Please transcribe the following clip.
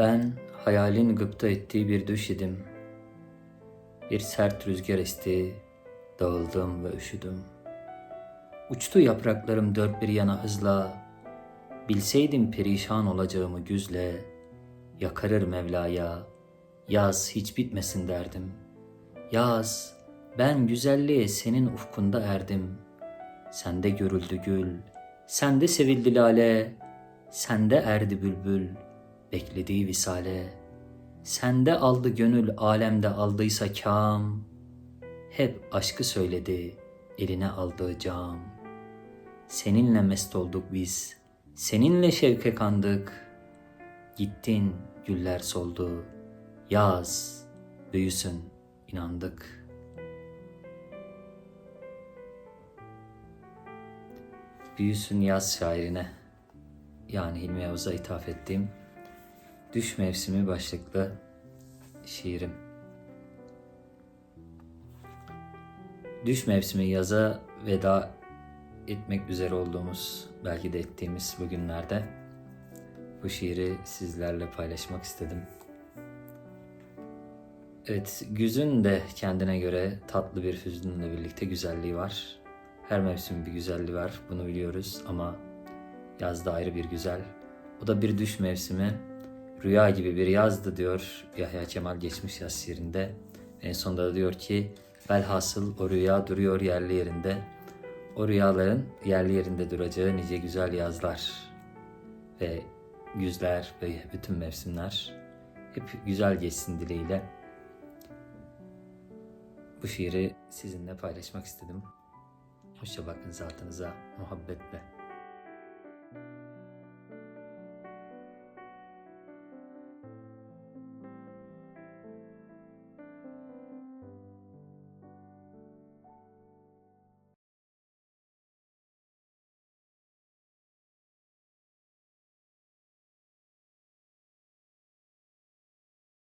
Ben hayalin gıpta ettiği bir düş idim. Bir sert rüzgar esti, dağıldım ve üşüdüm. Uçtu yapraklarım dört bir yana hızla, bilseydim perişan olacağımı güzle, yakarır Mevla'ya, yaz hiç bitmesin derdim. Yaz, ben güzelliğe senin ufkunda erdim. Sende görüldü gül, sende sevildi lale, sende erdi bülbül, beklediği visale. Sende aldı gönül alemde aldıysa kam, hep aşkı söyledi eline aldığı cam. Seninle mest olduk biz, seninle şevke kandık. Gittin güller soldu, yaz büyüsün inandık.'' Büyüsün yaz şairine yani Hilmi Yavuz'a ithaf ettiğim Düş Mevsimi başlıklı şiirim. Düş mevsimi yaza veda etmek üzere olduğumuz, belki de ettiğimiz bu günlerde bu şiiri sizlerle paylaşmak istedim. Evet, güzün de kendine göre tatlı bir hüznünle birlikte güzelliği var. Her mevsimin bir güzelliği var, bunu biliyoruz ama yazda ayrı bir güzel. O da bir düş mevsimi. Rüya gibi bir yazdı diyor Yahya Kemal geçmiş yaz şiirinde. En sonunda da diyor ki velhasıl o rüya duruyor yerli yerinde. O rüyaların yerli yerinde duracağı nice güzel yazlar ve güzler ve bütün mevsimler hep güzel geçsin dileğiyle. Bu şiiri sizinle paylaşmak istedim. Hoşça bakın zatınıza muhabbetle.